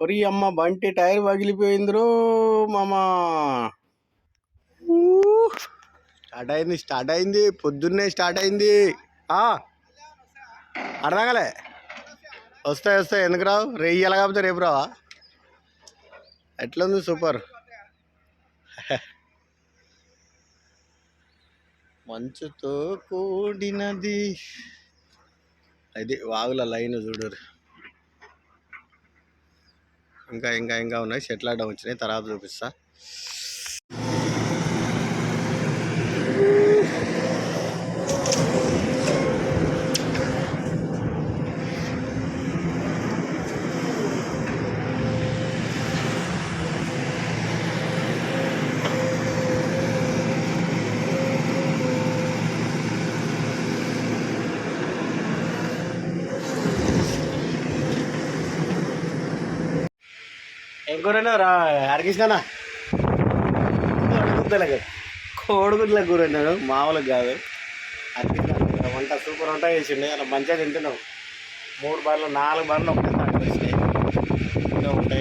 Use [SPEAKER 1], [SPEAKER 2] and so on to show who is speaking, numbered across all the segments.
[SPEAKER 1] ఒరి అమ్మ బంటి టైర్ పగిలిపోయిందిరో మామ. స్టార్ట్ అయింది స్టార్ట్ అయింది పొద్దున్నే స్టార్ట్ అయింది. ఆ, అర్థం కాలే వస్తాయి వస్తాయి ఎందుకు రావు? రేయి ఎలా కాకపోతే రేపు రావా? ఎట్లుంది సూపర్. మంచుతో కూడినది. అది వాగుల లైన్ చూడరు. ఇంకా ఇంకా ఇంకా ఉన్నాయి. షెటిల్ ఆడడం వచ్చినాయి. తర్వాత చూపిస్తా. కూరనా రా హరికృష్ణనా కోడిగుడ్డలకు కోడిగుడ్ల కూర అన్నాడు మామూలుగా కాదు. హరికృష్ణ వంట సూపర్ వంట చేసిండే. అలా మంచిగా తింటున్నావు మూడు బార్లు నాలుగు బార్లు ఒకటే తాటి వచ్చినాయి. ఇంకా వంట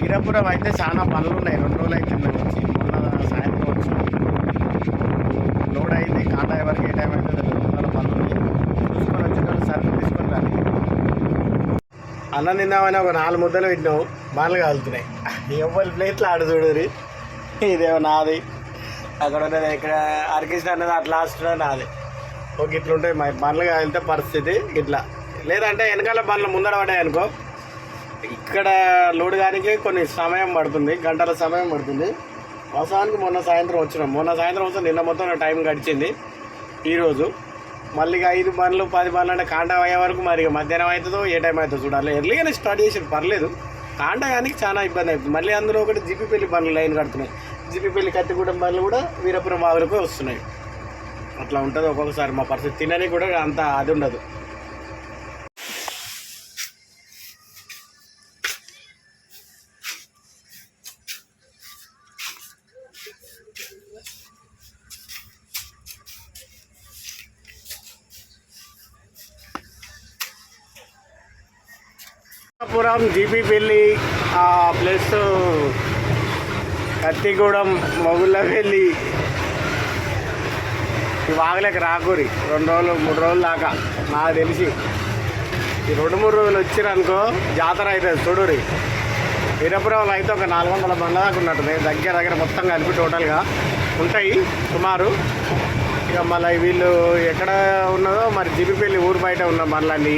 [SPEAKER 1] వీరపురం అయితే చాలా పనులు ఉన్నాయి. రెండు రోజులు అయితే మేము వచ్చి మొన్న సాయంత్రం వచ్చి. లోడ్ అయింది. కాటా ఎవరికి ఏ టైం అయితే తెలియదు చాలా పనులు ఉన్నాయి చూసుకొని వచ్చేటప్పుడు సరుకు తీసుకొని రాలి అన్నం తిందామని ఒక నాలుగు ముద్దలు పెట్టినావు. బాగా కాలుతున్నాయి. ఎవరి ప్లేట్లు ఆడు చూడురి ఇదేమో నాది. అక్కడ ఉన్నది ఇక్కడ అర్కిష్ణ అన్నది అట్లా లాస్ట్ నాది. ఒక ఇట్లా ఉంటాయి. మా బండ్లు కాలితే పరిస్థితి ఇట్లా. లేదంటే వెనకాల బండ్లు ముందర పడ్డాయి అనుకో. ఇక్కడ లోడ్ కానికి కొన్ని సమయం పడుతుంది. గంటల సమయం పడుతుంది. వాస్తవానికి మొన్న సాయంత్రం వచ్చినాం. మొన్న సాయంత్రం వస్తే నిన్న మొత్తం టైం గడిచింది. ఈరోజు మళ్ళీ ఐదు బండ్లు పది బండ్లు అంటే కాండ అయ్యే వరకు మరి ఇక మధ్యాహ్నం అవుతుందో ఏ టైం అవుతుందో చూడాలి. ఎర్లీగానే స్టార్ట్ చేసి పర్లేదు. కాండగానికి చాలా ఇబ్బంది అవుతుంది. మళ్ళీ అందులో ఒకటి జిపిపల్లి బండ్లు లైన్ కడుతున్నాయి. జిపిపల్లి కత్తిగూడెం బండ్లు కూడా వీరపురం వాగులకు వస్తున్నాయి. అట్లా ఉంటుంది ఒక్కొక్కసారి మా పరిస్థితి. తినని కూడా అంత అది ఉండదు. పురం జీపీపల్లి ప్లస్ కత్తిగూడెం మొగుళ్ళపల్లి ఈ వాగలేక రాకూరి. రెండు రోజులు మూడు రోజులు దాకా. నాకు తెలిసి. ఈ రెండు మూడు రోజులు వచ్చిరనుకో జాతర అవుతుంది చూడురి వీరపురంలో అయితే ఒక నాలుగు వందల బండ్ల దాకా ఉన్నట్టుంది దగ్గర దగ్గర మొత్తం కలిపి టోటల్గా ఉంటాయి సుమారు. ఇక మళ్ళీ వీళ్ళు ఎక్కడ ఉన్నదో మరి జిబిపల్లి ఊరు బయట ఉన్న బండ్లన్నీ.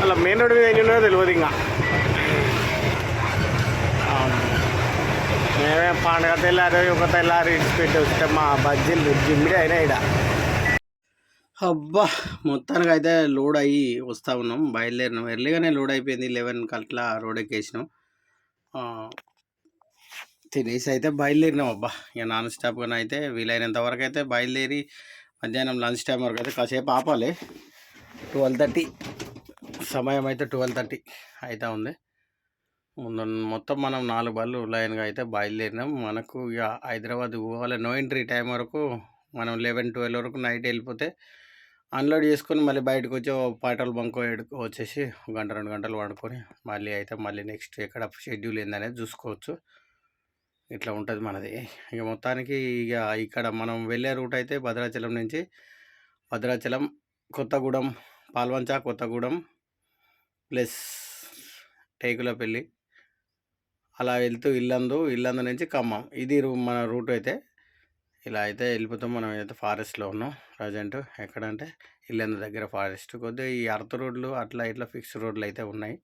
[SPEAKER 1] మళ్ళీ మెయిన్ రోడ్ మీద ఎన్ని ఉన్నదో తెలియదు ఇంకా. మేమే పండుగ తెల్లారి ఒక తెల్లారి పెట్టి వస్తే మా బజ్జీలు జిమ్మిడి అయినా ఇడ అబ్బా మొత్తానికి అయితే లోడ్ అయ్యి వస్తూ ఉన్నాం. బయలుదేరినాం. ఎర్లీగానే లోడ్ అయిపోయింది. లెవెన్ కట్లా రోడ్ ఎక్కేసినాం. తినేసి అయితే బయలుదేరినాం అబ్బా. ఇక నాన్ స్టాప్గా అయితే వీలైనంత వరకు అయితే బయలుదేరి మధ్యాహ్నం లంచ్ టైం వరకు అయితే కాసేపు ఆపాలి. Twelve thirty. సమయం అయితే ట్వెల్వ్ థర్టీ అవుతూ ఉంది. మొత్తం మనం నాలుగు బళ్ళు లైన్గా అయితే బయలుదేరినాం. మనకు ఇక హైదరాబాద్ పోవాలి నో ఎంట్రీ టైం వరకు మనం లెవెన్ ట్వెల్వ్ వరకు నైట్ వెళ్ళిపోతే అన్లోడ్ చేసుకొని మళ్ళీ బయటకు వచ్చి పెట్రోల్ బంక్ వచ్చేసి ఒక గంట రెండు గంటలు పడుకొని మళ్ళీ అయితే మళ్ళీ నెక్స్ట్ ఎక్కడ షెడ్యూల్ ఏందనేది చూసుకోవచ్చు. ఇట్లా ఉంటుంది మనది. ఇక మొత్తానికి ఇక ఇక్కడ మనం వెళ్ళే రూట్ అయితే భద్రాచలం నుంచి భద్రాచలం కొత్తగూడెం పాల్వంచ కొత్తగూడెం ప్లస్ టేకులపల్లి అలా వెళ్తూ ఇల్లందు ఇల్లందు నుంచి ఖమ్మం. ఇది మన రూట్ అయితే. ఇలా అయితే వెళ్ళిపోతాం మనం అయితే ఫారెస్ట్లో ఉన్నాం ప్రజెంట్ ఎక్కడంటే ఇల్లందు దగ్గర ఫారెస్ట్. కొద్దిగా ఈ అర్త్ రోడ్లు అట్లా ఇట్లా ఫిక్స్ రోడ్లు అయితే ఉన్నాయి.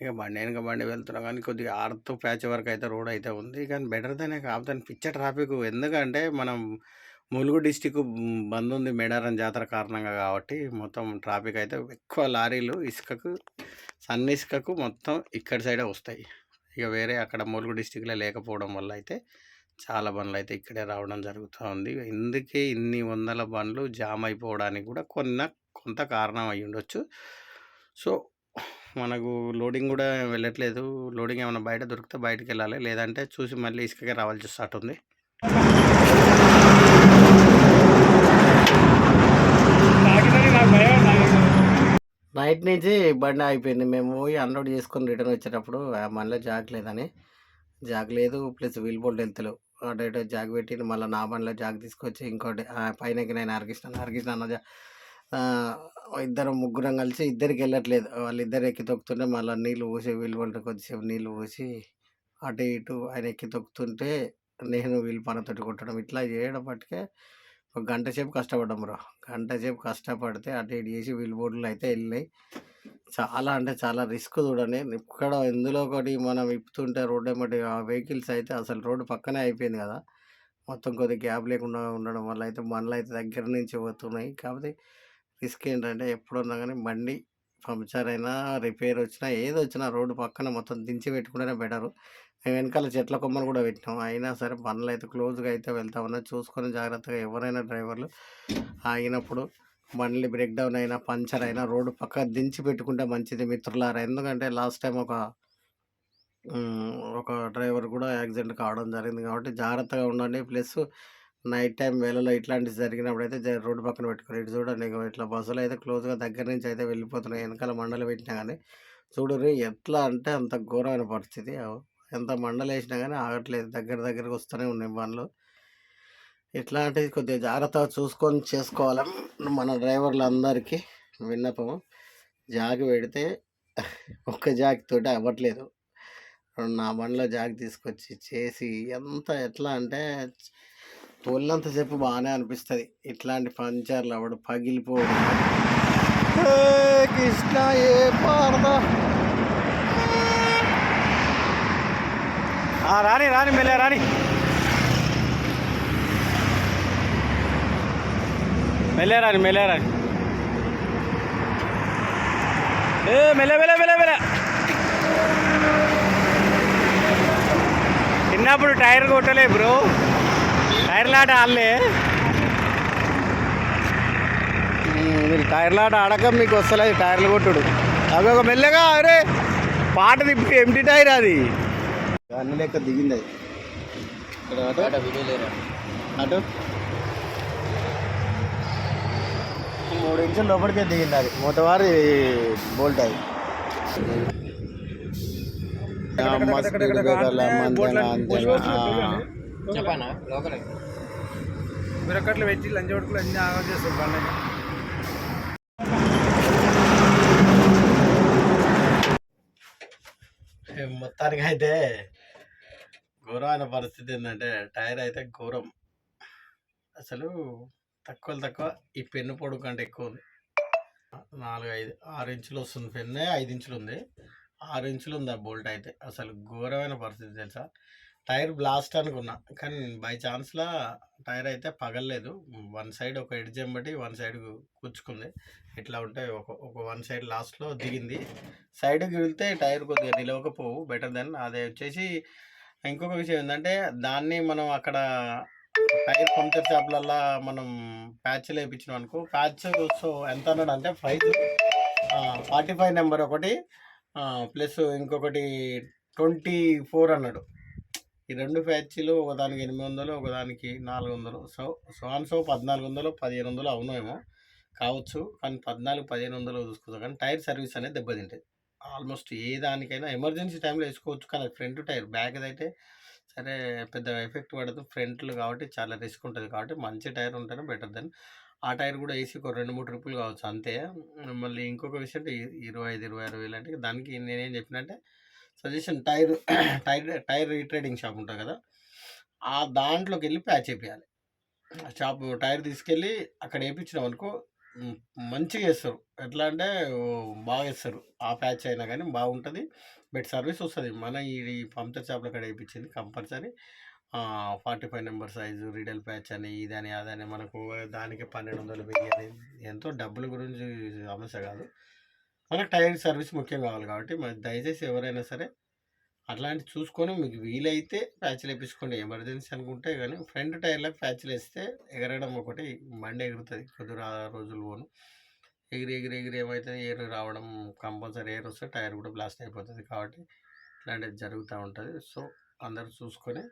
[SPEAKER 1] ఇక బండి వెనక బండి వెళ్తున్నాం కానీ కొద్దిగా అర్త్ ప్యాచ్ వరకు అయితే రోడ్ అయితే ఉంది. కానీ బెటర్ దానే కాకపోతే పిచ్చ ట్రాఫిక్ ఎందుకంటే మనం ములుగు డిస్టిక్ బంద్ ఉంది మేడారం జాతర కారణంగా కాబట్టి మొత్తం ట్రాఫిక్ అయితే ఎక్కువ లారీలు ఇసుకకు సన్న ఇసుకకు మొత్తం ఇక్కడి సైడే వస్తాయి. ఇక వేరే అక్కడ ములుగు డిస్టిక్లో లేకపోవడం వల్ల అయితే చాలా బండ్లు అయితే ఇక్కడే రావడం జరుగుతూ ఉంది ఇందుకే ఇన్ని వందల బండ్లు జామ్ అయిపోవడానికి కూడా కొన్న కొంత కారణం అయి ఉండొచ్చు. సో మనకు లోడింగ్ కూడా వెళ్ళట్లేదు. లోడింగ్ ఏమైనా బయట దొరికితే బయటకు వెళ్ళాలి లేదంటే చూసి మళ్ళీ ఇసుకకే రావాల్సి స్టార్ట్ ఉంది
[SPEAKER 2] తాకినది నాకు భయం నాకు
[SPEAKER 1] నైట్ నుంచి బండి అయిపోయింది మేము పోయి అన్లోడ్ చేసుకొని రిటర్న్ వచ్చేటప్పుడు ఆ మనలో జాగ్ లేదని. జాగ్ లేదు ప్లస్ వీల్ బోల్ట్ వెళ్తలేవు అటు ఇటు జాగ్ పెట్టి మళ్ళీ నా బండిలో జాగ్ తీసుకొచ్చి ఇంకోటి ఆ పైనకి నేను హరికృష్ణ హరికృష్ణ అన్న ఇద్దరు ముగ్గురం కలిసి ఇద్దరికి వెళ్ళట్లేదు. వాళ్ళిద్దరు ఎక్కి తొక్కుతుంటే మళ్ళీ నీళ్ళు పోసి వీల్ బోల్ట్ కొద్దిసేపు నీళ్ళు పోసి అటు ఇటు ఆయన ఎక్కి తొక్కుతుంటే నేను వీళ్ళు పనతోటి కొట్టడం. ఇట్లా చేయడం పట్టుకే ఒక గంట సేపు కష్టపడ్డాం బ్రో. గంట సేపు కష్టపడితే అటు ఇటు చేసి వీల్ బోర్డులు అయితే వెళ్ళినాయి. చాలా అంటే చాలా రిస్క్ చూడండి. ఇక్కడ ఎందులో ఒకటి మనం ఇప్పుతుంటే రోడ్డు ఏమంటే ఆ వెహికల్స్ అయితే అసలు రోడ్డు పక్కనే అయిపోయింది కదా. మొత్తం కొద్దిగా గ్యాప్ లేకుండా ఉండడం వల్ల అయితే బండ్లు అయితే దగ్గర నుంచి పోతున్నాయి. కాకపోతే రిస్క్ ఏంటంటే ఎప్పుడున్నా కానీ బండి పంచర్ అయినా రిపేర్ వచ్చినా ఏది వచ్చినా రోడ్డు పక్కన మొత్తం దించి పెట్టుకుంటేనే బెటరు. మేము వెనకాల చెట్ల కొమ్మలు కూడా పెట్టినాం. అయినా సరే పనులు అయితే క్లోజ్గా అయితే వెళ్తా ఉన్నా చూసుకొని జాగ్రత్తగా ఎవరైనా డ్రైవర్లు ఆగినప్పుడు బండ్లు బ్రేక్ డౌన్ అయినా పంచర్ అయినా రోడ్డు పక్క దించి పెట్టుకుంటే మంచిది మిత్రులారా. ఎందుకంటే లాస్ట్ టైం ఒక ఒక డ్రైవర్ కూడా యాక్సిడెంట్ కావడం జరిగింది కాబట్టి జాగ్రత్తగా ఉండండి. ప్లస్ నైట్ టైం వేళలో ఇట్లాంటివి జరిగినప్పుడు అయితే రోడ్డు పక్కన పెట్టుకుని ఇటు చూడండి ఇట్లా బస్సులు అయితే క్లోజ్గా దగ్గర నుంచి అయితే వెళ్ళిపోతున్నాయి. వెనకాల మండలు పెట్టినా కానీ చూడరు ఎట్లా అంటే అంత ఘోరమైన పరిస్థితి. ఎంత మండలు వేసినా కానీ ఆగట్లేదు. దగ్గర దగ్గరకు వస్తూనే ఉన్నాయి బండ్లు. ఇట్లాంటివి కొద్దిగా జాగ్రత్తగా చూసుకొని చేసుకోవాలి మన డ్రైవర్లు అందరికీ విన్నపం. జాగ్ పెడితే ఒక్క జాగ్ తోటి అవ్వట్లేదు. నా బండిలో జాగ్ తీసుకొచ్చి చేసి ఎంత ఎట్లా అంటే తోలినంతసేపు బాగానే అనిపిస్తుంది. ఇట్లాంటి పంచర్లు అవడు పగిలిపోవడం కృష్ణ ఏ పారదా? రాని రాని మెల్లే రాని. మెల్లే రాని మెల్లే రాని. ఏ మెల్లె మెల్లె మెల్లె మెల్లె చిన్నప్పుడు టైర్ కొట్టలే బ్రో. టైర్ల ఆట ఆడలే మీరు టైర్ల ఆట ఆడక మీకు వస్తలేదు టైర్లు కొట్టుడు అవి ఒక మెల్లగా అరే పాట తిప్పి ఎంటీ టైర్ అది అన్ని లెక్క దిగింది అది అటు అటు మూడు ఇంచుల లోపలికే దిగింది అది మూతవారి బోల్ట్ అది.
[SPEAKER 2] చెప్పానా లోకలే
[SPEAKER 3] మీరు పెట్టి లంచ్ వడుకులు అన్ని ఆగా చేస్తారు బండి
[SPEAKER 1] మొత్తానికి అయితే ఘోరమైన పరిస్థితి ఏంటంటే టైర్ అయితే ఘోరం. అసలు తక్కువ తక్కువ ఈ పెన్ను పొడుగు కంటే ఎక్కువ ఉంది. నాలుగు ఐదు ఆరు ఇంచులు వస్తుంది పెన్నే ఐదు ఇంచులు ఉంది. ఆరు ఇంచులు ఉంది ఆ బోల్ట్ అయితే. అసలు ఘోరమైన పరిస్థితి తెలుసా? టైర్ బ్లాస్ట్ అనుకున్నా. కానీ బై ఛాన్స్లా టైర్ అయితే పగలలేదు. వన్ సైడ్ ఒక ఎడ్జ్ బట్టి వన్ సైడ్ కూర్చుకుంది. ఇట్లా ఉంటే ఒక ఒక వన్ సైడ్ లాస్ట్లో దిగింది. సైడ్కి వెళ్తే టైర్ కొద్దిగా నిలవకపోవు. బెటర్ దెన్ అదే వచ్చేసి ఇంకొక విషయం ఏంటంటే దాన్ని మనం అక్కడ టైర్ పంచర్ షాప్లల్లా మనం ప్యాచ్లు వేయించినాం అనుకో ప్యాచ్ సో ఎంత అన్నాడు అంటే ప్రైస్ ఫార్టీ ఫైవ్ నెంబర్ ఒకటి ప్లస్ ఇంకొకటి ట్వంటీ ఫోర్ అన్నాడు. ఈ రెండు ఫ్యాచ్లు ఒకదానికి ఎనిమిది వందలు ఒకదానికి నాలుగు వందలు. సో సో సో పద్నాలుగు వందలు పదిహేను వందలు అవునేమో కావచ్చు కానీ పద్నాలుగు పదిహేను వందలు చూసుకుందాం. కానీ టైర్ సర్వీస్ అనేది దెబ్బతింటుంది ఆల్మోస్ట్ ఏ దానికైనా ఎమర్జెన్సీ టైంలో వేసుకోవచ్చు కానీ ఫ్రంట్ టైర్ బ్యాక్ అయితే సరే పెద్ద ఎఫెక్ట్ పడదు. ఫ్రంట్లు కాబట్టి చాలా రిస్క్ ఉంటుంది కాబట్టి మంచి టైర్ ఉంటేనే బెటర్ దెన్ ఆ టైర్ కూడా వేసి ఒక రెండు మూడు ట్రిప్పులు కావచ్చు అంతే. మళ్ళీ ఇంకొక విషయం అంటే ఇరవై ఐదు ఇరవై ఆరు వేలు అంటే దానికి నేనేం చెప్పినంటే suggestion tyre tyre tyre retreading shop ఉంటుంది కదా ఆ దాంట్లోకి వెళ్ళి ప్యాచ్ వేయాలి షాప్ టైర్ తీసుకెళ్ళి అక్కడ వేయించినాం అనుకో మంచిగా వేస్తారు ఎట్లా అంటే బాగా వేస్తారు ఆ ప్యాచ్ అయినా కానీ బాగుంటుంది. బెట్ సర్వీస్ వస్తుంది. మన ఈ ఈ షాప్లో అక్కడ వేయించింది compulsory. Forty five number size riddle patch అని ఇదని అదని మనకు దానికి పన్నెండు వందలు వెయ్యి అని ఎంతో డబ్బుల గురించి సమస్య కాదు. మనకు టైర్ సర్వీస్ ముఖ్యం కావాలి కాబట్టి మరి దయచేసి ఎవరైనా సరే అట్లాంటి చూసుకొని మీకు వీలైతే ప్యాచ్లు వేపించుకోండి. ఎమర్జెన్సీ అనుకుంటే కానీ ఫ్రంట్ టైర్లకు ప్యాచ్లు వేస్తే ఎగరడం ఒకటి బండి ఎగురుతుంది. కొద్ది రా- రోజులు పోను. ఎగిరి ఎగిరి ఎగిరి ఏమవుతుంది ఎయిర్ రావడం కంపల్సరీ ఎయిర్ వస్తే టైర్ కూడా బ్లాస్ట్ అయిపోతుంది కాబట్టి ఇట్లాంటిది జరుగుతూ ఉంటుంది. సో అందరూ చూసుకొని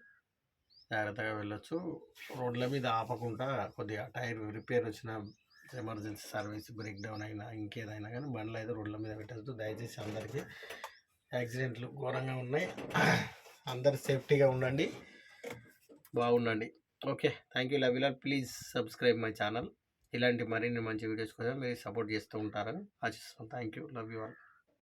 [SPEAKER 1] జాగ్రత్తగా వెళ్ళొచ్చు. రోడ్ల మీద ఆపకుండా కొద్దిగా టైర్ రిపేర్ వచ్చిన ఎమర్జెన్సీ సర్వీస్ బ్రేక్ డౌన్ అయినా ఇంకేదైనా కానీ బండ్లు అయితే రోడ్ల మీద పెట్టద్దు. దయచేసి అందరికీ యాక్సిడెంట్లు ఘోరంగా ఉన్నాయి. అందరు సేఫ్టీగా ఉండండి. బాగుండండి. Okay. Thank you love please subscribe my channel. ఇలాంటి మరిన్ని మంచి వీడియోస్ కోసం మీరు సపోర్ట్ చేస్తూ ఉంటారని ఆశిస్తాం thank you love you all.